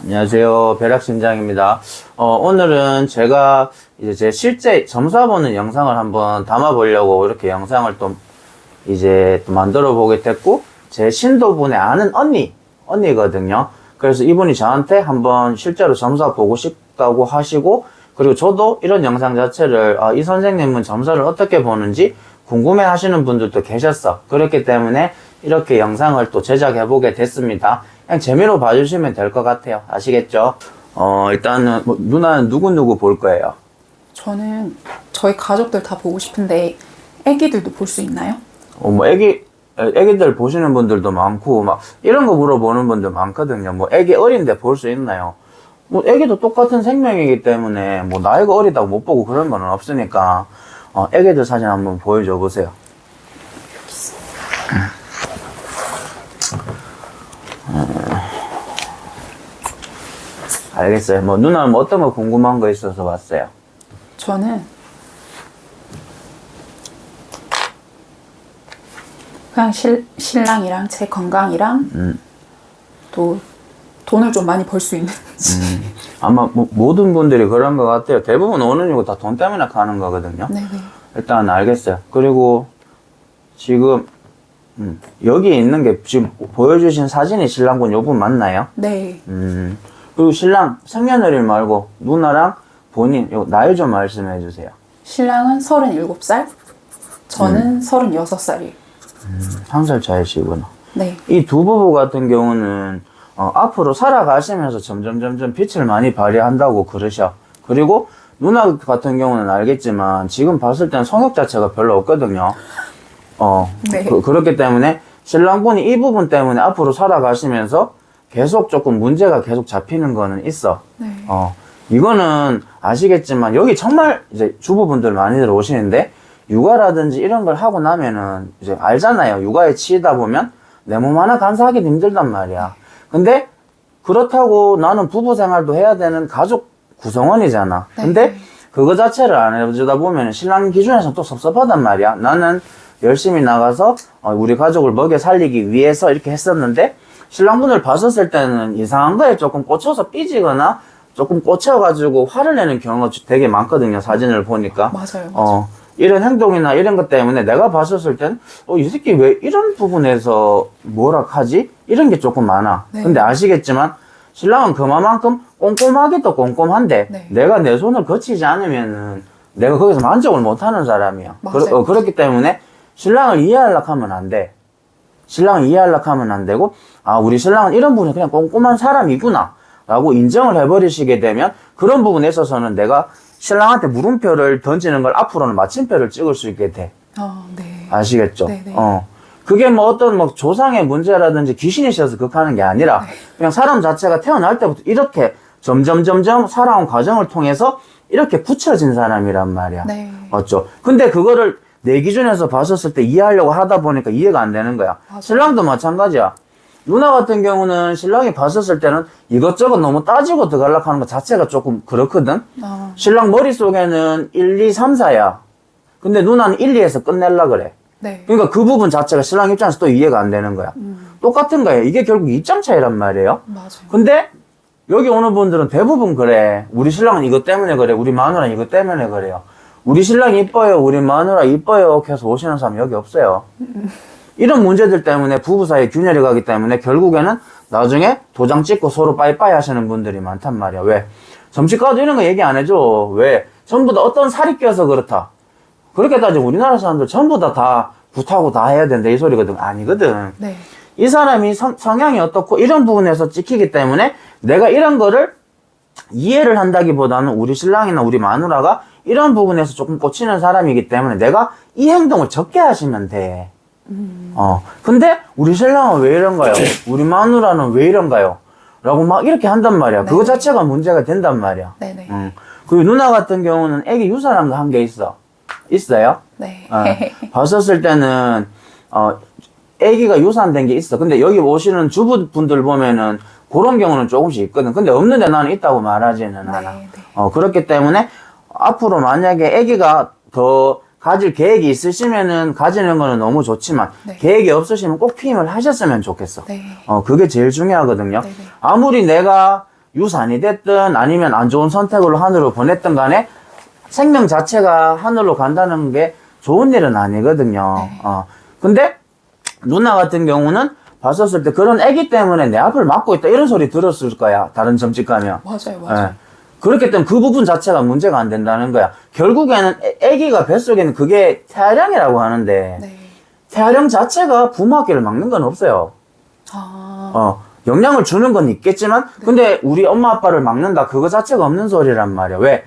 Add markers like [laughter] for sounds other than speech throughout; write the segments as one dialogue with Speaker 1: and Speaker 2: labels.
Speaker 1: 안녕하세요. 벼락심장입니다. 어, 오늘은 제가 이제 제 실제 점사 보는 영상을 한번 담아 보려고 이렇게 영상을 또 이제 또 만들어 보게 됐고, 제 신도분의 아는 언니, 언니거든요. 그래서 이분이 저한테 한번 실제로 점사 보고 싶다고 하시고, 그리고 저도 이런 영상 자체를, 아, 이 선생님은 점사를 어떻게 보는지 궁금해 하시는 분들도 계셨어. 그렇기 때문에 이렇게 영상을 또 제작해 보게 됐습니다. 그냥 재미로 봐주시면 될 것 같아요. 아시겠죠? 어, 일단은, 뭐, 누나는 누구누구 볼 거예요?
Speaker 2: 저는 저희 가족들 다 보고 싶은데 애기들도 볼 수 있나요?
Speaker 1: 어, 뭐, 애기, 애- 애기들 보시는 분들도 많고, 막, 이런 거 물어보는 분들 많거든요. 뭐, 애기 어린데 볼 수 있나요? 뭐, 애기도 똑같은 생명이기 때문에, 뭐, 나이가 어리다고 못 보고 그런 거는 없으니까, 어, 애기들 사진 한번 보여줘 보세요. [laughs] 알겠어요. 뭐, 누나는 뭐 어떤 거 궁금한 거 있어서 왔어요?
Speaker 2: 저는 그냥 실, 신랑이랑 제 건강이랑
Speaker 1: 음.
Speaker 2: 또 돈을 좀 많이 벌 수 있는지 [laughs]
Speaker 1: 아마 뭐- 모든 분들이 그런 것 같아요. 대부분 오는 이거 다돈 때문에 가는 거거든요.
Speaker 2: 네네
Speaker 1: 일단 알겠어요. 그리고 지금 음, 여기 있는 게 지금 보여주신 사진이 신랑분 요분 맞나요?
Speaker 2: 네
Speaker 1: 음, 그리고 신랑 생년월일 말고 누나랑 본인 요 나이 좀 말씀해 주세요.
Speaker 2: 신랑은 37살 저는 36살이에요
Speaker 1: 한살 차이시구나.
Speaker 2: 네
Speaker 1: 이 두 부부 같은 경우는 어, 앞으로 살아가시면서 점점 점점 빛을 많이 발휘한다고 그러셔. 그리고 누나 같은 경우는 알겠지만 지금 봤을 땐 성욕 자체가 별로 없거든요. 어
Speaker 2: 네.
Speaker 1: 그, 그렇기 때문에 신랑분이 이 부분 때문에 앞으로 살아가시면서 계속 조금 문제가 계속 잡히는 거는 있어.
Speaker 2: 네.
Speaker 1: 어, 이거는 아시겠지만 여기 정말 이제 주부분들 많이들 오시는데 육아라든지 이런 걸 하고 나면은 이제 알잖아요. 육아에 치이다 보면 내 몸 하나 간사하기 힘들단 말이야. 근데 그렇다고 나는 부부 생활도 해야 되는 가족 구성원이잖아.
Speaker 2: 네.
Speaker 1: 근데 그거 자체를 안 해주다 보면 신랑 기준에서 또 섭섭하단 말이야. 나는 열심히 나가서 어, 우리 가족을 먹여 살리기 위해서 이렇게 했었는데 신랑분을 봤었을 때는 이상한 거에 조금 꽂혀서 삐지거나 조금 꽂혀가지고 화를 내는 경우가 되게 많거든요. 사진을 보니까.
Speaker 2: 맞아요, 맞아요.
Speaker 1: 어, 이런 행동이나 이런 것 때문에 내가 봤었을 땐, 어, 이 새끼 왜 이런 부분에서 뭐라 하지? 이런 게 조금 많아.
Speaker 2: 네.
Speaker 1: 근데 아시겠지만, 신랑은 그만큼 꼼꼼하기도 꼼꼼한데,
Speaker 2: 네.
Speaker 1: 내가 내 손을 거치지 않으면은, 내가 거기서 만족을 못 하는 사람이야.
Speaker 2: 맞아요.
Speaker 1: 그, 어, 그렇기 때문에, 신랑을 이해하려고 하면 안 돼. 신랑을 이해하려고 하면 안 되고, 아, 우리 신랑은 이런 부분이 그냥 꼼꼼한 사람이구나. 라고 인정을 해버리시게 되면, 그런 부분에 있어서는 내가 신랑한테 물음표를 던지는 걸 앞으로는 마침표를 찍을 수 있게 돼.
Speaker 2: 어, 네.
Speaker 1: 아시겠죠?
Speaker 2: 네네.
Speaker 1: 어. 그게 뭐 어떤 뭐 조상의 문제라든지 귀신이 셔서 극하는 게 아니라,
Speaker 2: 네.
Speaker 1: 그냥 사람 자체가 태어날 때부터 이렇게 점점 점점 살아온 과정을 통해서 이렇게 굳혀진 사람이란 말이야.
Speaker 2: 네.
Speaker 1: 맞죠? 근데 그거를 내 기준에서 봤었을 때 이해하려고 하다 보니까 이해가 안 되는 거야.
Speaker 2: 맞아요.
Speaker 1: 신랑도 마찬가지야. 누나 같은 경우는 신랑이 봤었을 때는 이것저것 너무 따지고 들어가려고 하는 것 자체가 조금 그렇거든?
Speaker 2: 어,
Speaker 1: 신랑 머릿속에는 1, 2, 3, 4야. 근데 누나는 1, 2에서 끝낼라 그래.
Speaker 2: 네.
Speaker 1: 그러니까 그 부분 자체가 신랑 입장에서 또 이해가 안 되는 거야. 똑같은 거예요. 이게 결국 입장 차이란 말이에요.
Speaker 2: 맞아요.
Speaker 1: 근데 여기 오는 분들은 대부분 그래. 우리 신랑은 이것 때문에 그래. 우리 마누라는 이것 때문에 그래요. 우리 신랑 이뻐요. 우리 마누라 이뻐요. 계속 오시는 사람 여기 없어요. 이런 문제들 때문에 부부 사이에 균열이 가기 때문에 결국에는 나중에 도장 찍고 서로 빠이빠이 하시는 분들이 많단 말이야. 왜? 점집가도 이런 거 얘기 안 해줘. 왜? 전부 다 어떤 살이 껴서 그렇다. 그렇게 따지면 우리나라 사람들 전부 다다 굿하고 다 해야 된다. 이 소리거든. 아니거든.
Speaker 2: 네.
Speaker 1: 이 사람이 성, 성향이 어떻고 이런 부분에서 찍히기 때문에 내가 이런 거를 이해를 한다기보다는 우리 신랑이나 우리 마누라가 이런 부분에서 조금 꽂히는 사람이기 때문에 내가 이 행동을 적게 하시면 돼. 어. 근데 우리 신랑은 왜 이런가요? [laughs] 우리 마누라는 왜 이런가요? 라고 막 이렇게 한단 말이야. 그거
Speaker 2: 네.
Speaker 1: 자체가 문제가 된단 말이야.
Speaker 2: 네네.
Speaker 1: 음. 그리고 누나 같은 경우는 애기 유산한 거 한 게 있어. 있어요?
Speaker 2: 네.
Speaker 1: 어, [laughs] 봤었을 때는 어 아기가 유산된 게 있어. 근데 여기 오시는 주부분들 보면은 그런 경우는 조금씩 있거든. 근데 없는데 나는 있다고 말하지는 않아.
Speaker 2: 네, 네.
Speaker 1: 어 그렇기 때문에 앞으로 만약에 아기가 더 가질 계획이 있으시면은 가지는 거는 너무 좋지만
Speaker 2: 네.
Speaker 1: 계획이 없으시면 꼭 피임을 하셨으면 좋겠어.
Speaker 2: 네.
Speaker 1: 어 그게 제일 중요하거든요.
Speaker 2: 네네.
Speaker 1: 아무리 내가 유산이 됐든 아니면 안 좋은 선택으로 하늘로 보냈든 간에 생명 자체가 하늘로 간다는 게 좋은 일은 아니거든요.
Speaker 2: 네.
Speaker 1: 어. 근데 누나 같은 경우는 봤었을 때 그런 애기 때문에 내 앞을 막고 있다 이런 소리 들었을 거야. 다른 점집 가면.
Speaker 2: 맞아요, 맞아요.
Speaker 1: 예. 그렇기 때문에 그 부분 자체가 문제가 안 된다는 거야. 결국에는 애- 애기가 뱃속에는 그게 태아량이라고 하는데
Speaker 2: 네.
Speaker 1: 태아량 자체가 부모학기를 막는 건 없어요.
Speaker 2: 아,
Speaker 1: 어, 영향을 주는 건 있겠지만, 근데 우리 엄마 아빠를 막는다, 그거 자체가 없는 소리란 말이야. 왜?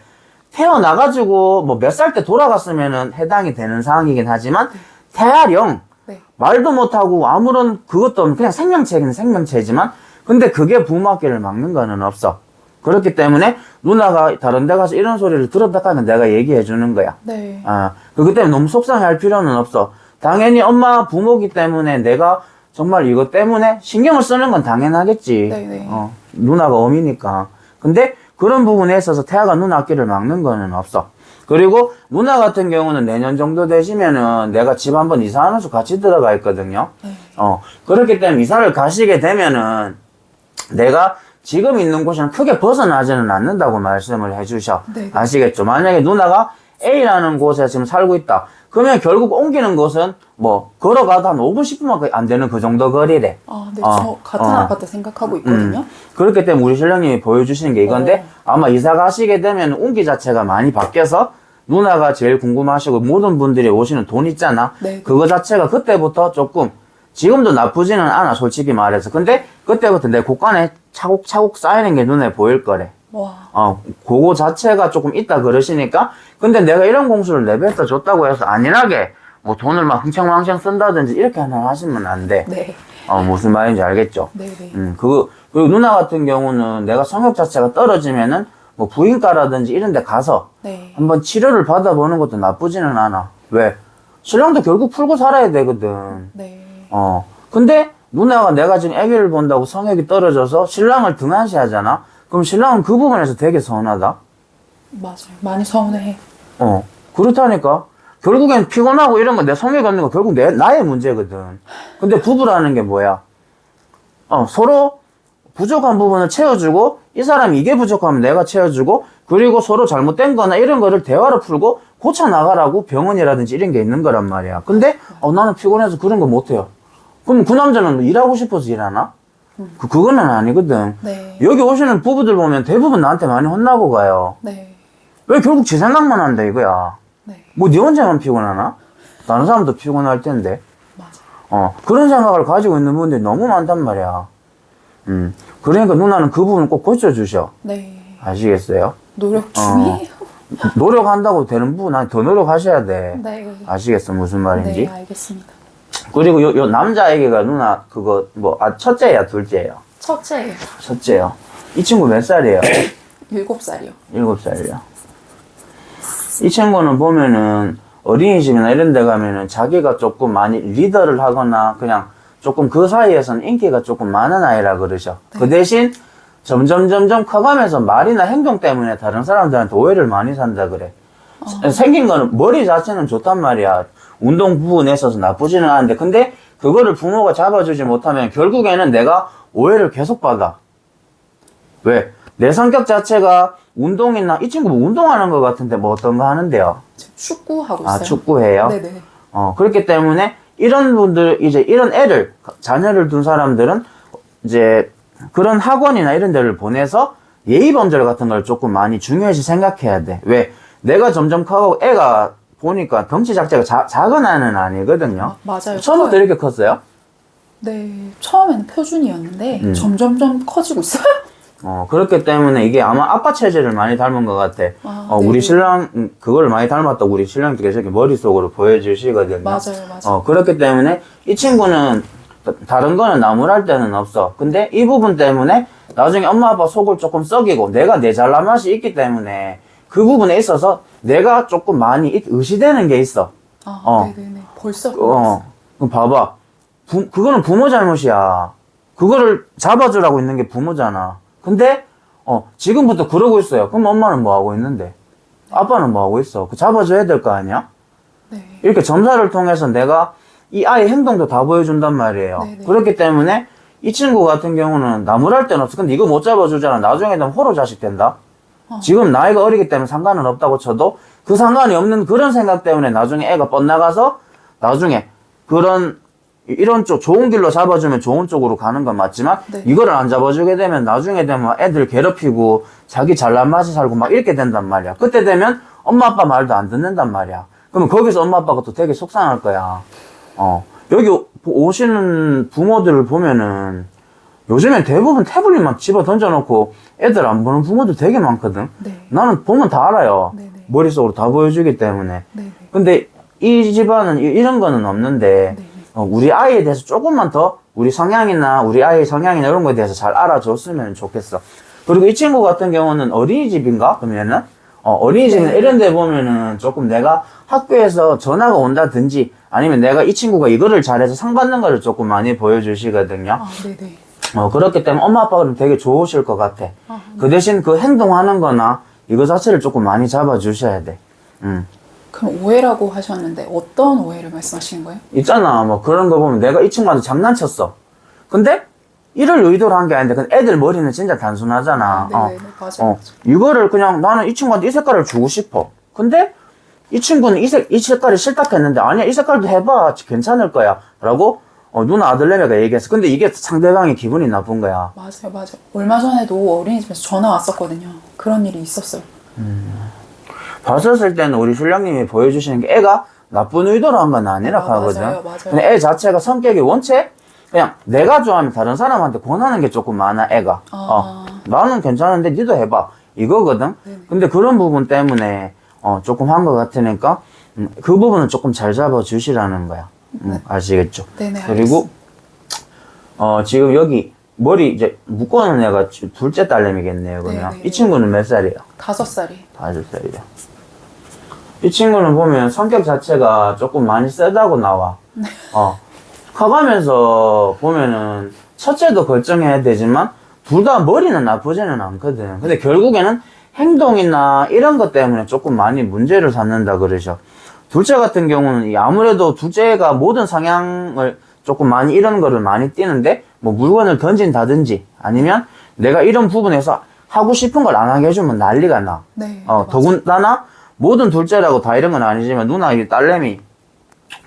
Speaker 1: 태어나가지고, 뭐 몇 살 때 돌아갔으면은 해당이 되는 상황이긴 하지만, 태아령,
Speaker 2: 네.
Speaker 1: 말도 못하고 아무런 그것도 없는 그냥 생명체긴 생명체지만, 근데 그게 부모학기를 막는 거는 없어. 그렇기 때문에 누나가 다른 데 가서 이런 소리를 들었다 하면 내가 얘기해 주는 거야.
Speaker 2: 네.
Speaker 1: 아, 그렇기 때문에 너무 속상해 할 필요는 없어. 당연히 엄마, 부모기 때문에 내가 정말 이것 때문에 신경을 쓰는 건 당연하겠지.
Speaker 2: 네네.
Speaker 1: 어, 누나가 어미니까. 근데 그런 부분에 있어서 태아가 누나 학기를 막는 거는 없어. 그리고 누나 같은 경우는 내년 정도 되시면은 내가 집 한번 이사하는 수 같이 들어가 있거든요.
Speaker 2: 네.
Speaker 1: 어, 그렇기 때문에 이사를 가시게 되면은 내가 지금 있는 곳이랑 크게 벗어나지는 않는다고 말씀을 해주셔.
Speaker 2: 네.
Speaker 1: 아시겠죠? 만약에 누나가 A라는 곳에 지금 살고 있다. 그러면 결국 옮기는 곳은 뭐 걸어가도 한 5분, 10분밖에 안 되는 그 정도 거리래.
Speaker 2: 아, 네.
Speaker 1: 어,
Speaker 2: 저 같은
Speaker 1: 어.
Speaker 2: 아파트 생각하고 있거든요.
Speaker 1: 음. 그렇기 때문에 우리 신령님이 보여주시는 게 이건데 아마 이사 가시게 되면 옮기 자체가 많이 바뀌어서 누나가 제일 궁금하시고 모든 분들이 오시는 돈 있잖아.
Speaker 2: 네.
Speaker 1: 그거 자체가 그때부터 조금 지금도 나쁘지는 않아 솔직히 말해서. 근데 그때부터 내 곳간에 차곡차곡 쌓이는 게 눈에 보일 거래.
Speaker 2: 와.
Speaker 1: 어, 그거 자체가 조금 있다 그러시니까. 근데 내가 이런 공수를 내뱉어 줬다고 해서 안일하게 뭐 돈을 막 흥청망청 쓴다든지 이렇게 하나 하시면 안 돼.
Speaker 2: 네.
Speaker 1: 어, 무슨 말인지 알겠죠?
Speaker 2: 네, 네.
Speaker 1: 음, 그거, 그리고 누나 같은 경우는 내가 성욕 자체가 떨어지면은 뭐 부인과라든지 이런 데 가서
Speaker 2: 네.
Speaker 1: 한번 치료를 받아보는 것도 나쁘지는 않아. 왜? 신랑도 결국 풀고 살아야 되거든.
Speaker 2: 네.
Speaker 1: 어. 근데 누나가 내가 지금 아기를 본다고 성욕이 떨어져서 신랑을 등한시 하잖아? 그럼 신랑은 그 부분에서 되게 서운하다?
Speaker 2: 맞아요. 많이 서운해.
Speaker 1: 어. 그렇다니까. 결국엔 피곤하고 이런 거 내 성욕이 없는 거 결국 내, 나의 문제거든. 근데 부부라는 게 뭐야? 어, 서로 부족한 부분을 채워주고, 이 사람이 이게 부족하면 내가 채워주고, 그리고 서로 잘못된 거나 이런 거를 대화로 풀고, 고쳐나가라고 병원이라든지 이런 게 있는 거란 말이야. 근데, 어, 나는 피곤해서 그런 거 못해요. 그럼 그 남자는 일하고 싶어서 일하나? 그, 그거는 아니거든.
Speaker 2: 네.
Speaker 1: 여기 오시는 부부들 보면 대부분 나한테 많이 혼나고 가요.
Speaker 2: 네.
Speaker 1: 왜 결국 지 생각만 한다 이거야.
Speaker 2: 네.
Speaker 1: 뭐 네 혼자만 피곤하나? 다른 사람도 피곤할 텐데.
Speaker 2: 맞아요.
Speaker 1: 어, 그런 생각을 가지고 있는 분들이 너무 많단 말이야. 음. 그러니까 누나는 그 부분 꼭 고쳐주셔.
Speaker 2: 네.
Speaker 1: 아시겠어요?
Speaker 2: 노력 중이에요.
Speaker 1: 노력한다고 되는 부분 아니 더 노력하셔야 돼.
Speaker 2: 네.
Speaker 1: 아시겠어? 무슨 말인지?
Speaker 2: 네, 알겠습니다.
Speaker 1: 그리고 요, 요 남자애기가 누나 그거 뭐, 아, 첫째야, 둘째예요?
Speaker 2: 첫째예요.
Speaker 1: 첫째요. 이 친구 몇 살이에요? [coughs]
Speaker 2: 일곱 살이요.
Speaker 1: 일곱 살이요. 이 친구는 보면은 어린이집이나 이런 데 가면은 자기가 조금 많이 리더를 하거나 그냥 조금 그 사이에서는 인기가 조금 많은 아이라 그러셔. 그 대신 점점 점점 커가면서 말이나 행동 때문에 다른 사람들한테 오해를 많이 산다 그래. 생긴 거는 머리 자체는 좋단 말이야. 운동 부분에 있어서 나쁘지는 않은데 근데 그거를 부모가 잡아주지 못하면 결국에는 내가 오해를 계속 받아. 왜? 내 성격 자체가 운동이나 이 친구 뭐 운동하는 것 같은데 뭐 어떤 거 하는데요?
Speaker 2: 지금 축구 하고 있어요.
Speaker 1: 아 축구해요?
Speaker 2: 네네.
Speaker 1: 어 그렇기 때문에 이런 분들 이제 이런 애를 자녀를 둔 사람들은 이제 그런 학원이나 이런 데를 보내서 예의 범절 같은 걸 조금 많이 중요시 생각해야 돼. 왜? 내가 점점 커가고 애가 보니까 덩치 자체가 자, 작은 애는 아니거든요.
Speaker 2: 맞아요.
Speaker 1: 처음부터
Speaker 2: 커요.
Speaker 1: 이렇게 컸어요?
Speaker 2: 네. 처음에는 표준이었는데
Speaker 1: 음.
Speaker 2: 점점점 커지고 있어요. [laughs]
Speaker 1: 어, 그렇기 때문에 이게 아마 아빠 체질을 많이 닮은 것 같아.
Speaker 2: 아,
Speaker 1: 어,
Speaker 2: 네.
Speaker 1: 우리 신랑, 음, 그걸 많이 닮았다고 우리 신랑도 계속 이렇게 머릿속으로 보여주시거든요.
Speaker 2: 맞아요, 맞아요.
Speaker 1: 어, 그렇기 때문에 이 친구는 다- 다른 거는 나무랄 데는 없어. 근데 이 부분 때문에 나중에 엄마 아빠 속을 조금 썩이고 내가 내 잘난 맛이 있기 때문에 그 부분에 있어서 내가 조금 많이 이- 의시되는 게 있어.
Speaker 2: 아,
Speaker 1: 어.
Speaker 2: 네네네. 벌써.
Speaker 1: 어, 그럼 봐봐. 부, 그거는 부모 잘못이야. 그거를 잡아주라고 있는 게 부모잖아. 근데, 어, 지금부터 그러고 있어요. 그럼 엄마는 뭐 하고 있는데? 아빠는 뭐 하고 있어? 그 잡아줘야 될 거 아니야?
Speaker 2: 네.
Speaker 1: 이렇게 점사를 통해서 내가 이 아이 행동도 다 보여준단 말이에요.
Speaker 2: 네네.
Speaker 1: 그렇기 때문에 이 친구 같은 경우는 나무랄 데는 없어. 근데 이거 못 잡아주잖아. 나중에 되면 호로 자식 된다? 지금 나이가 어리기 때문에 상관은 없다고 쳐도 그 상관이 없는 그런 생각 때문에 나중에 애가 뻗나가서 나중에 그런 이- 이런 쪽 좋은 길로 잡아주면 좋은 쪽으로 가는 건 맞지만
Speaker 2: 네.
Speaker 1: 이거를 안 잡아주게 되면 나중에 되면 애들 괴롭히고 자기 잘난 맛이 살고 막 이렇게 된단 말이야. 그때 되면 엄마 아빠 말도 안 듣는단 말이야. 그러면 거기서 엄마 아빠가 또 되게 속상할 거야. 어 여기 오- 오시는 부모들을 보면은 요즘엔 대부분 태블릿만 집어 던져놓고 애들 안 보는 부모들 되게 많거든.
Speaker 2: 네.
Speaker 1: 나는 보면 다 알아요.
Speaker 2: 네 네.
Speaker 1: 머릿속으로 다 보여주기 때문에.
Speaker 2: 네 네.
Speaker 1: 근데 이 집안은 이- 이런 거는 없는데
Speaker 2: 네네.
Speaker 1: 어, 우리 아이에 대해서 조금만 더 우리 성향이나 우리 아이의 성향이나 이런 거에 대해서 잘 알아줬으면 좋겠어. 그리고 이 친구 같은 경우는 어린이집인가? 그러면은 어, 어린이집은
Speaker 2: 네.
Speaker 1: 이런 데 보면은 조금 내가 학교에서 전화가 온다든지 아니면 내가 이 친구가 이거를 잘해서 상 받는 거를 조금 많이 보여주시거든요.
Speaker 2: 아, 네네.
Speaker 1: 어, 그렇기 때문에 엄마 아빠가 되게 좋으실 것 같아.
Speaker 2: 아,
Speaker 1: 그 대신 그 행동하는 거나 이거 자체를 조금 많이 잡아주셔야 돼. 음.
Speaker 2: 그럼 오해라고 하셨는데 어떤 오해를 말씀하시는 거예요?
Speaker 1: 있잖아, 뭐 그런 거 보면 내가 이 친구한테 장난쳤어. 근데 이를 의도로 한 게 아닌데, 근데 애들 머리는 진짜 단순하잖아.
Speaker 2: 네네.
Speaker 1: 어,
Speaker 2: 맞아요.
Speaker 1: 어, 이거를 그냥 나는 이 친구한테 이 색깔을 주고 싶어. 근데 이 친구는 이, 색, 이 색깔이 싫다 했는데, 아니야, 이 색깔도 해봐. 괜찮을 거야. 라고, 어, 누나 아들내미가 얘기했어. 근데 이게 상대방이 기분이 나쁜 거야.
Speaker 2: 맞아요, 맞아요. 얼마 전에도 어린이집에서 전화 왔었거든요. 그런 일이 있었어요.
Speaker 1: 봤었을 때는 우리 신랑님이 보여주시는 게 애가 나쁜 의도로 한 건 아니라
Speaker 2: 아,
Speaker 1: 하거든.
Speaker 2: 맞아요, 맞아요.
Speaker 1: 근데 애 자체가 성격이 원체 그냥 내가 좋아하면 다른 사람한테 권하는 게 조금 많아 애가.
Speaker 2: 아.
Speaker 1: 어, 나는 괜찮은데 니도 해봐 이거거든.
Speaker 2: 네네.
Speaker 1: 근데 그런 부분 때문에 어, 조금 한 것 같으니까 음, 그 부분은 조금 잘 잡아 주시라는 거야. 음,
Speaker 2: 네.
Speaker 1: 아시겠죠?
Speaker 2: 네네.
Speaker 1: 그리고 어, 지금 여기 머리 이제 묶어놓은 애가 지- 둘째 딸내미겠네요. 그러면
Speaker 2: 네네.
Speaker 1: 이 친구는 몇 살이에요?
Speaker 2: 다섯 살이.
Speaker 1: 다섯 살이요. 이 친구는 보면 성격 자체가 조금 많이 세다고 나와. 어. 커가면서 보면은 첫째도 결정해야 되지만 둘 다 머리는 나쁘지는 않거든. 근데 결국에는 행동이나 이런 것 때문에 조금 많이 문제를 삼는다 그러죠. 둘째 같은 경우는 이 아무래도 둘째가 모든 성향을 조금 많이 이런 거를 많이 띄는데 뭐 물건을 던진다든지 아니면 내가 이런 부분에서 하고 싶은 걸 안 하게 해주면 난리가 나.
Speaker 2: 네.
Speaker 1: 어. 더군다나 모든 둘째라고 다 이런 건 아니지만 누나 이 딸내미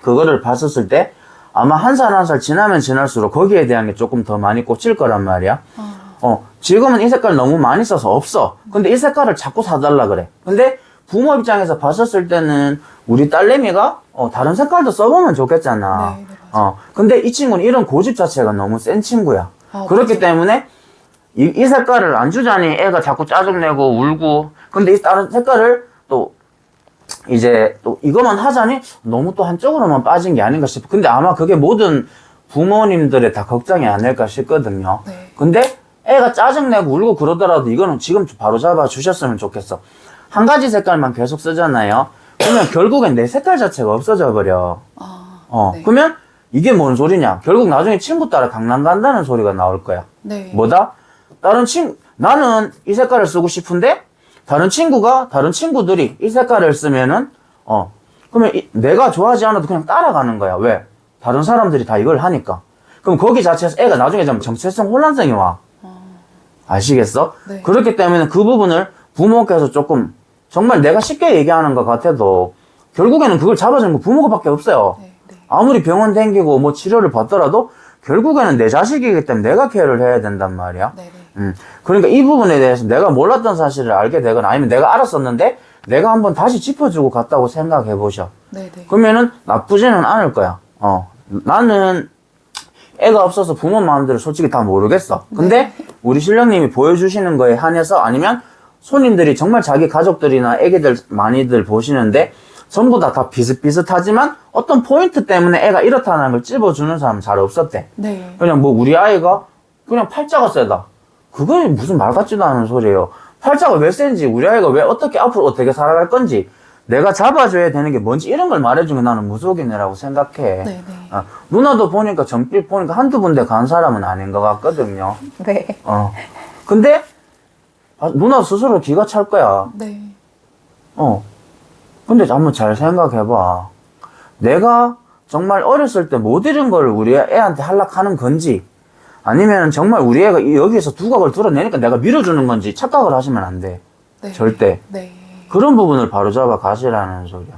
Speaker 1: 그거를 봤었을 때 아마 한 살 한살 지나면 지날수록 거기에 대한 게 조금 더 많이 꽂힐 거란 말이야.
Speaker 2: 아,
Speaker 1: 어, 지금은 이 색깔 너무 많이 써서 없어. 근데 이 색깔을 자꾸 사달라 그래. 근데 부모 입장에서 봤었을 때는 우리 딸내미가 어, 다른 색깔도 써보면 좋겠잖아.
Speaker 2: 네, 네.
Speaker 1: 어, 근데 이 친구는 이런 고집 자체가 너무 센 친구야.
Speaker 2: 아,
Speaker 1: 그렇기
Speaker 2: 맞아요.
Speaker 1: 때문에 이, 이 색깔을 안 주자니 애가 자꾸 짜증내고 울고. 근데 이 다른 색깔을 또 이제 또 이것만 하자니 너무 또 한쪽으로만 빠진 게 아닌가 싶어. 근데 아마 그게 모든 부모님들의 다 걱정이 아닐까 싶거든요.
Speaker 2: 네.
Speaker 1: 근데 애가 짜증내고 울고 그러더라도 이거는 지금 바로 잡아 주셨으면 좋겠어. 한 가지 색깔만 계속 쓰잖아요. 그러면 결국엔 내 색깔 자체가 없어져 버려.
Speaker 2: 아,
Speaker 1: 어.
Speaker 2: 네.
Speaker 1: 그러면 이게 뭔 소리냐? 결국 나중에 친구 따라 강남 간다는 소리가 나올 거야.
Speaker 2: 네.
Speaker 1: 뭐다? 다른 친 나는 이 색깔을 쓰고 싶은데 다른 친구가 다른 친구들이 이 색깔을 쓰면은 어 그러면 이- 내가 좋아하지 않아도 그냥 따라가는 거야. 왜? 다른 사람들이 다 이걸 하니까. 그럼 거기 자체에서 애가 나중에 좀 정체성 혼란성이 와. 아시겠어?
Speaker 2: 네.
Speaker 1: 그렇기 때문에 그 부분을 부모께서 조금 정말 내가 쉽게 얘기하는 것 같아도 결국에는 그걸 잡아주는 건 부모가밖에 없어요.
Speaker 2: 네. 네.
Speaker 1: 아무리 병원 댕기고 뭐 치료를 받더라도 결국에는 내 자식이기 때문에 내가 케어를 해야 된단 말이야.
Speaker 2: 네. 네.
Speaker 1: 음. 그러니까 이 부분에 대해서 내가 몰랐던 사실을 알게 되거나 아니면 내가 알았었는데 내가 한번 다시 짚어주고 갔다고 생각해 보셔.
Speaker 2: 네. 네.
Speaker 1: 그러면은 나쁘지는 않을 거야. 어. 나는 애가 없어서 부모 마음대로 솔직히 다 모르겠어. 근데 우리 신령님이 보여주시는 거에 한해서 아니면 손님들이 정말 자기 가족들이나 애기들 많이들 보시는데 전부 다 다 비슷비슷하지만 어떤 포인트 때문에 애가 이렇다는 걸 찝어주는 사람은 잘 없었대.
Speaker 2: 네.
Speaker 1: 그냥 뭐 우리 아이가 그냥 팔자가 세다. 그게 무슨 말 같지도 않은 소리예요. 팔자가 왜 센지, 우리 아이가 왜 어떻게 앞으로 어떻게 살아갈 건지, 내가 잡아줘야 되는 게 뭔지 이런 걸 말해주면 나는 무속인이라고 생각해.
Speaker 2: 네. 네.
Speaker 1: 어, 누나도 보니까 전필 보니까 한두 군데 간 사람은 아닌 것 같거든요.
Speaker 2: 네.
Speaker 1: 어. 근데, 아, 누나 스스로 기가 찰 거야.
Speaker 2: 네.
Speaker 1: 어. 근데 한번 잘 생각해봐. 내가 정말 어렸을 때 못 잃은 걸 우리 애한테 할락하는 건지, 아니면 정말 우리 애가 이- 여기에서 두각을 드러내니까 내가 밀어주는 건지 착각을 하시면 안 돼.
Speaker 2: 네.
Speaker 1: 절대.
Speaker 2: 네.
Speaker 1: 그런 부분을 바로잡아 가시라는 소리야.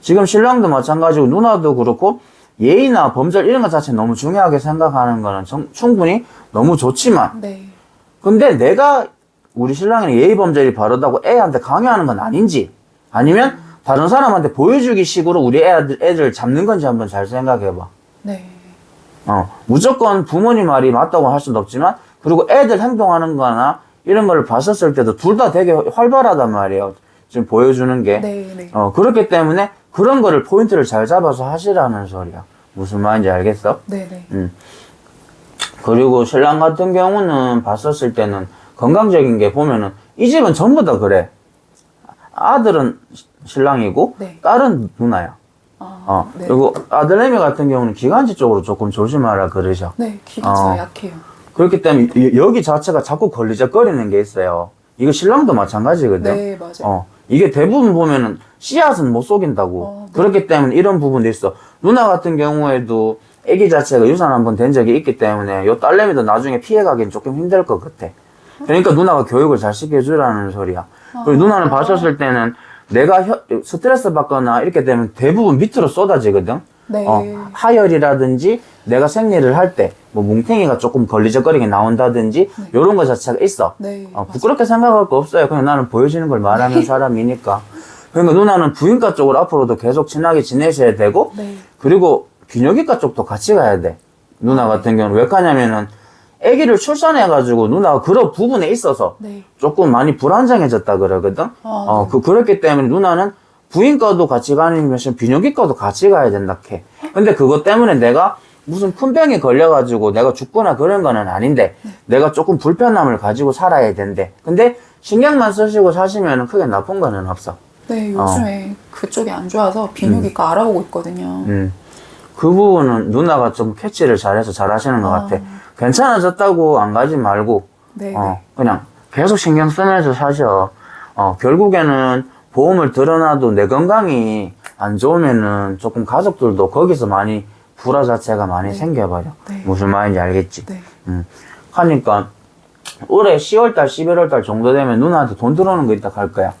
Speaker 1: 지금 신랑도 마찬가지고 누나도 그렇고 예의나 범절 이런 것 자체 너무 중요하게 생각하는 거는 정- 충분히 너무 좋지만
Speaker 2: 네.
Speaker 1: 근데 내가 우리 신랑이 예의 범절이 바르다고 애한테 강요하는 건 아닌지 아니면 다른 사람한테 보여주기 식으로 우리 애들, 애들 잡는 건지 한번 잘 생각해봐.
Speaker 2: 네.
Speaker 1: 어, 무조건 부모님 말이 맞다고 할 수는 없지만, 그리고 애들 행동하는 거나 이런 걸 봤었을 때도 둘 다 되게 활발하단 말이에요. 지금 보여주는 게.
Speaker 2: 네. 네.
Speaker 1: 어, 그렇기 때문에 그런 거를 포인트를 잘 잡아서 하시라는 소리야. 무슨 말인지 알겠어?
Speaker 2: 네. 네.
Speaker 1: 음. 그리고 신랑 같은 경우는 봤었을 때는 건강적인 게 보면은 이 집은 전부 다 그래. 아들은 시- 신랑이고
Speaker 2: 네.
Speaker 1: 딸은 누나야.
Speaker 2: 아,
Speaker 1: 어.
Speaker 2: 네.
Speaker 1: 그리고 아들내미 같은 경우는 기관지 쪽으로 조금 조심하라 그러셔.
Speaker 2: 네. 진짜
Speaker 1: 어.
Speaker 2: 약해요.
Speaker 1: 그렇기 때문에 여- 여기 자체가 자꾸 걸리적거리는 게 있어요. 이거 신랑도 마찬가지거든.
Speaker 2: 네. 맞아요.
Speaker 1: 어, 이게 대부분 보면은 씨앗은 못 속인다고.
Speaker 2: 어, 네.
Speaker 1: 그렇기 때문에 이런 부분도 있어. 누나 같은 경우에도 아기 자체가 유산 한 번 된 적이 있기 때문에 요 딸내미도 나중에 피해가기는 조금 힘들 것 같아. 그러니까 누나가 교육을 잘 시켜주라는 소리야. 그리고 누나는 봤었을 때는 내가 혀- 스트레스 받거나 이렇게 되면 대부분 밑으로 쏟아지거든.
Speaker 2: 네.
Speaker 1: 어, 하열이라든지 내가 생리를 할 때 뭐 뭉탱이가 조금 걸리적거리게 나온다든지 요런 거 자체가 있어.
Speaker 2: 네.
Speaker 1: 어, 부끄럽게 생각할 거 없어요. 그냥 나는 보여지는 걸 말하는 사람이니까. 그러니까 누나는 부인과 쪽으로 앞으로도 계속 친하게 지내셔야 되고,
Speaker 2: 네.
Speaker 1: 그리고 비뇨기과 쪽도 같이 가야 돼. 누나 같은 경우는 왜 가냐면은, 아기를 출산해가지고 누나가 그런 부분에 있어서
Speaker 2: 네.
Speaker 1: 조금 많이 불안정해졌다 그러거든. 어, 그, 그렇기 때문에 누나는 부인과도 같이 가는 것이 비뇨기과도 같이 가야 된다 캐. 근데 그것 때문에 내가 무슨 큰 병에 걸려가지고 내가 죽거나 그런 거는 아닌데 내가 조금 불편함을 가지고 살아야 된대. 근데 신경만 쓰시고 사시면 크게 나쁜 거는 없어.
Speaker 2: 네. 요즘에 그쪽이 안 좋아서 비뇨기과 알아보고 있거든요.
Speaker 1: 음. 그 부분은 누나가 좀 캐치를 잘해서 잘 하시는 것
Speaker 2: 아.
Speaker 1: 같아. 괜찮아졌다고 안 가지 말고,
Speaker 2: 네.
Speaker 1: 어, 그냥 계속 신경 쓰면서 사셔. 어, 결국에는 보험을 들어놔도 내 건강이 안 좋으면은 조금 가족들도 거기서 많이 불화 자체가 많이 생겨버려.
Speaker 2: 네.
Speaker 1: 무슨 말인지 알겠지?
Speaker 2: 네.
Speaker 1: 음. 하니까 올해 10월달, 11월달 정도 되면 누나한테 돈 들어오는 거 있다 갈 거야.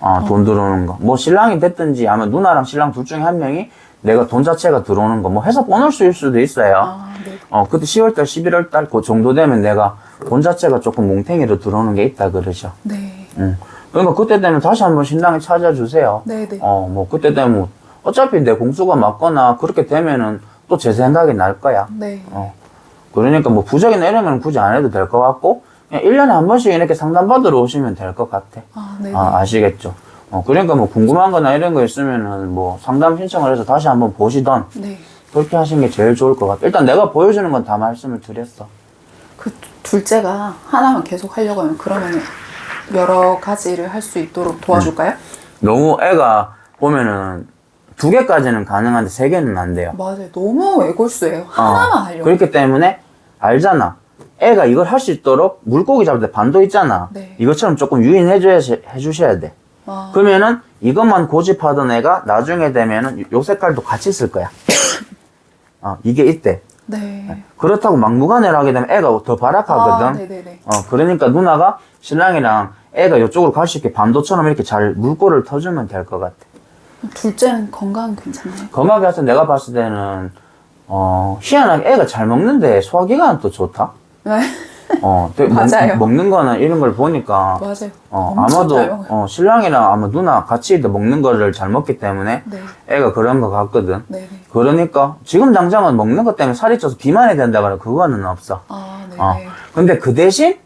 Speaker 1: 어, 돈 들어오는 거. 뭐 신랑이 됐든지 아마 누나랑 신랑 둘 중에 한 명이 내가 돈 자체가 들어오는 거. 뭐 회사 보너스일 수도 있어요.
Speaker 2: 아, 네.
Speaker 1: 어, 그때 10월달, 11월달 그 정도 되면 내가 돈 자체가 조금 뭉탱이로 들어오는 게 있다 그러죠.
Speaker 2: 네.
Speaker 1: 음. 그러니까 그때 되면 다시 한번 신랑이 찾아주세요.
Speaker 2: 네. 네.
Speaker 1: 어, 뭐 그때 되면 어차피 내 공수가 맞거나 그렇게 되면은 또 제 생각이 날 거야.
Speaker 2: 네.
Speaker 1: 어. 그러니까 뭐 부적이나 이런 건 굳이 안 해도 될 것 같고, 그냥 1년에 한 번씩 이렇게 상담받으러 오시면 될 것 같아.
Speaker 2: 아, 네.
Speaker 1: 아, 아시겠죠? 어, 그러니까 뭐 궁금한 거나 이런 거 있으면은 뭐 상담 신청을 해서 다시 한번 보시던,
Speaker 2: 네.
Speaker 1: 그렇게 하시는 게 제일 좋을 것 같아. 일단 내가 보여주는 건 다 말씀을 드렸어.
Speaker 2: 그 둘째가 하나만 계속 하려고 하면 그러면 여러 가지를 할 수 있도록 도와줄까요?
Speaker 1: 너무 애가 보면은 두 개까지는 가능한데 세 개는 안 돼요.
Speaker 2: 맞아요. 너무 외골수예요.
Speaker 1: 어,
Speaker 2: 하나만 하려고.
Speaker 1: 그렇기 때문에 알잖아. 애가 이걸 할 수 있도록 물고기 잡을 때 반도 있잖아.
Speaker 2: 네.
Speaker 1: 이것처럼 조금 유인해 줘야, 해 주셔야 돼.
Speaker 2: 아,
Speaker 1: 그러면은 이것만 고집하던 애가 나중에 되면은 요 색깔도 같이 쓸 거야. [coughs] 어, 이게 있대.
Speaker 2: 네.
Speaker 1: 그렇다고 막무가내로 하게 되면 애가 더 발악하거든.
Speaker 2: 아, 네네네.
Speaker 1: 어, 그러니까 누나가 신랑이랑 애가 이쪽으로 갈 수 있게 반도처럼 이렇게 잘 물꼬를 터주면 될 것 같아.
Speaker 2: 둘째는 건강 괜찮나요?
Speaker 1: 건강하게 해서 내가 봤을 때는, 어, 희한하게 애가 잘 먹는데 소화기관은 또 좋다?
Speaker 2: 네. [laughs]
Speaker 1: 어, 되게
Speaker 2: 맞아요.
Speaker 1: 먹, 는 거나 이런 걸 보니까,
Speaker 2: 맞아요.
Speaker 1: 어,
Speaker 2: 엄청
Speaker 1: 아마도,
Speaker 2: 잘 먹어요.
Speaker 1: 어, 신랑이랑 아마 누나 같이 먹는 거를 잘 먹기 때문에
Speaker 2: 네.
Speaker 1: 애가 그런 거 같거든.
Speaker 2: 네네.
Speaker 1: 그러니까 지금 당장은 먹는 것 때문에 살이 쪄서 비만이 된다 그래 그거는 없어.
Speaker 2: 아, 네네.
Speaker 1: 어. 근데 그 대신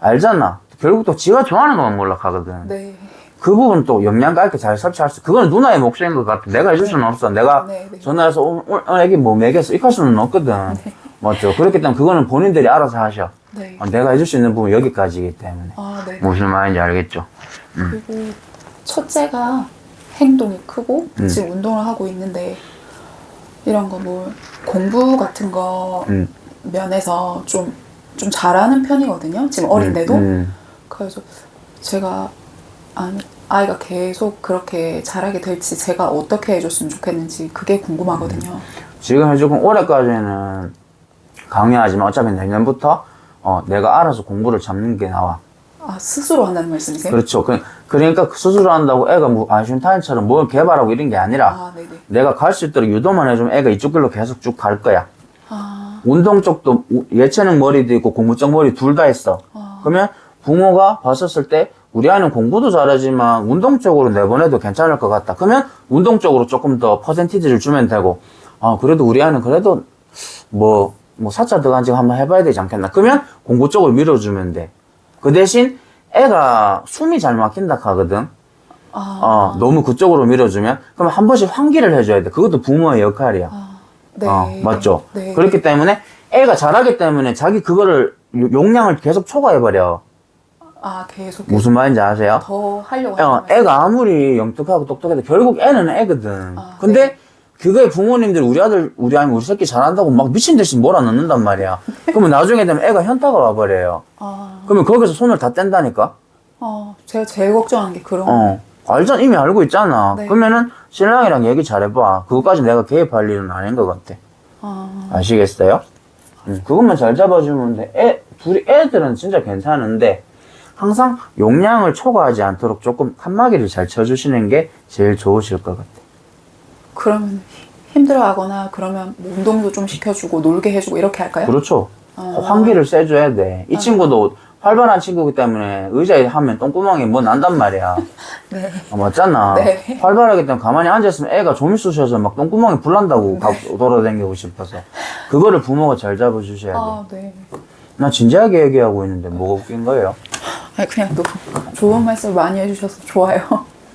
Speaker 1: 알잖아. 결국 또 지가 좋아하는 것만 몰락하거든.
Speaker 2: 네.
Speaker 1: 그 부분 또 영양가 있게 잘 섭취할 수. 그건 누나의 몫인 것 같아. 내가 해줄 수는 없어. 내가
Speaker 2: 네, 네.
Speaker 1: 전화해서 오늘, 오늘 애기 뭐 먹였어. 이할 수는 없거든. 맞죠. 그렇기 때문에 그거는 본인들이 알아서 하셔.
Speaker 2: 네.
Speaker 1: 어, 내가 해줄 수 있는 부분 여기까지이기 때문에.
Speaker 2: 아, 네.
Speaker 1: 무슨 말인지 알겠죠.
Speaker 2: 그리고 첫째가 행동이 크고
Speaker 1: 음.
Speaker 2: 지금 운동을 하고 있는데 이런 거 뭐 공부 같은 거
Speaker 1: 음.
Speaker 2: 면에서 좀, 좀 잘하는 편이거든요. 지금 어린데도.
Speaker 1: 음,
Speaker 2: 그래서 제가 안- 아이가 계속 그렇게 잘하게 될지 제가 어떻게 해줬으면 좋겠는지 그게 궁금하거든요.
Speaker 1: 지금 조금 올해까지는 강요하지만 어차피 내년부터 어, 내가 알아서 공부를 잡는 게 나와.
Speaker 2: 아 스스로 한다는 말씀이세요?
Speaker 1: 그렇죠. 그, 그러니까 스스로 한다고 애가 뭐 아인슈타인처럼 뭘 개발하고 이런 게 아니라
Speaker 2: 아 네네.
Speaker 1: 내가 갈 수 있도록 유도만 해주면 애가 이쪽 길로 계속 쭉 갈 거야.
Speaker 2: 아,
Speaker 1: 운동 쪽도 우- 예체능 머리도 있고 공부적 머리 둘 다 있어.
Speaker 2: 아.
Speaker 1: 그러면 부모가 봤었을 때 우리 아이는 공부도 잘하지만 운동 쪽으로 내보내도 괜찮을 것 같다. 그러면 운동 쪽으로 조금 더 퍼센티지를 주면 되고, 아, 그래도 우리 아이는 그래도 뭐, 뭐 사차 들어간지 한번 해봐야 되지 않겠나. 그러면 공부 쪽으로 밀어주면 돼. 그 대신 애가 숨이 잘 막힌다 하거든.
Speaker 2: 아,
Speaker 1: 어, 너무 그쪽으로 밀어주면, 그럼 한 번씩 환기를 해줘야 돼. 그것도 부모의 역할이야.
Speaker 2: 아, 네.
Speaker 1: 어, 맞죠?
Speaker 2: 네.
Speaker 1: 그렇기 때문에 애가 잘하기 때문에 자기 그거를 요- 용량을 계속 초과해버려.
Speaker 2: 아 계속
Speaker 1: 무슨 말인지 아세요?
Speaker 2: 더 하려고
Speaker 1: 어. 애가 아무리 영특하고 똑똑해도 결국 애는 애거든.
Speaker 2: 아,
Speaker 1: 근데 그거에 부모님들이 우리 아들, 우리 아니, 우리 새끼 잘한다고 막 미친 듯이 몰아넣는단 말이야. 그러면 나중에 되면 애가 현타가 와버려요.
Speaker 2: 아,
Speaker 1: 그러면 거기서 손을 다 뗀다니까?
Speaker 2: 어, 제가 제일 걱정하는 게 그런.
Speaker 1: 어. 알잖아. 이미 알고 있잖아.
Speaker 2: 네.
Speaker 1: 그러면은 신랑이랑 얘기 잘해봐. 그것까지 내가 개입할 일은 아닌 것 같아.
Speaker 2: 아,
Speaker 1: 아시겠어요? 음, 그것만 잘 잡아주면 돼. 애, 둘이, 애들은 진짜 괜찮은데, 항상 용량을 초과하지 않도록 조금 칸막이를 잘 쳐주시는 게 제일 좋으실 것 같아요.
Speaker 2: 그러면 힘들어하거나 그러면 뭐 운동도 좀 시켜주고 놀게 해주고 이렇게 할까요?
Speaker 1: 그렇죠.
Speaker 2: 아.
Speaker 1: 환기를 쐬줘야 돼. 이 친구도 활발한 친구이기 때문에 의자에 하면 똥구멍이 뭐 난단 말이야. [laughs]
Speaker 2: 네.
Speaker 1: 아, 맞잖아.
Speaker 2: 네.
Speaker 1: 활발하기 때문에 가만히 앉아있으면 애가 좀이 쑤셔서 막 똥구멍이 불난다고 가- 돌아다니고 싶어서. 그거를 부모가 잘 잡아주셔야 돼.
Speaker 2: 아, 네.
Speaker 1: 나 진지하게 얘기하고 있는데 뭐가 웃긴 거예요?
Speaker 2: 아니, 그냥 또 좋은 말씀 많이 해주셔서 좋아요.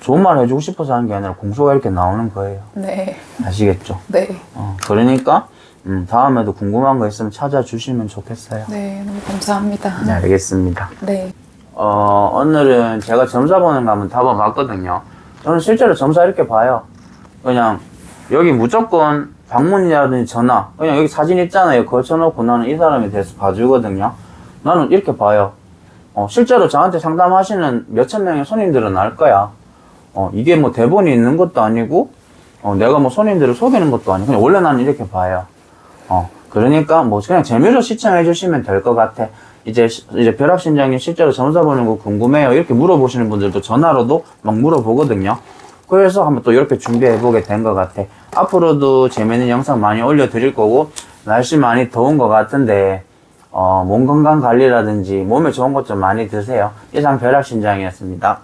Speaker 1: 좋은 말 해주고 싶어서 하는 게 아니라 공소가 이렇게 나오는 거예요.
Speaker 2: 네.
Speaker 1: 아시겠죠?
Speaker 2: 네.
Speaker 1: 어, 그러니까 음, 다음에도 궁금한 거 있으면 찾아주시면 좋겠어요.
Speaker 2: 네, 너무 감사합니다.
Speaker 1: 네, 알겠습니다.
Speaker 2: 네.
Speaker 1: 어, 오늘은 제가 점사 보는 거 한번 답아봤거든요. 저는 실제로 점사 이렇게 봐요. 그냥 여기 무조건 방문이라든지 전화, 그냥 여기 사진 있잖아요. 걸쳐놓고 나는 이 사람에 대해서 봐주거든요. 나는 이렇게 봐요. 어, 실제로 저한테 상담하시는 몇천 명의 손님들은 알 거야. 어, 이게 뭐 대본이 있는 것도 아니고, 어, 내가 뭐 손님들을 속이는 것도 아니고, 그냥 원래 나는 이렇게 봐요. 어, 그러니까 뭐 그냥 재미로 시청해 주시면 될 것 같아. 이제, 시- 이제 벼락신장님 실제로 점사 보는 거 궁금해요. 이렇게 물어보시는 분들도 전화로도 막 물어보거든요. 그래서 한번 또 이렇게 준비해 보게 된 것 같아. 앞으로도 재밌는 영상 많이 올려 드릴 거고, 날씨 많이 더운 것 같은데, 어, 몸 건강 관리라든지 몸에 좋은 것 좀 많이 드세요. 이상 벼락신장이었습니다.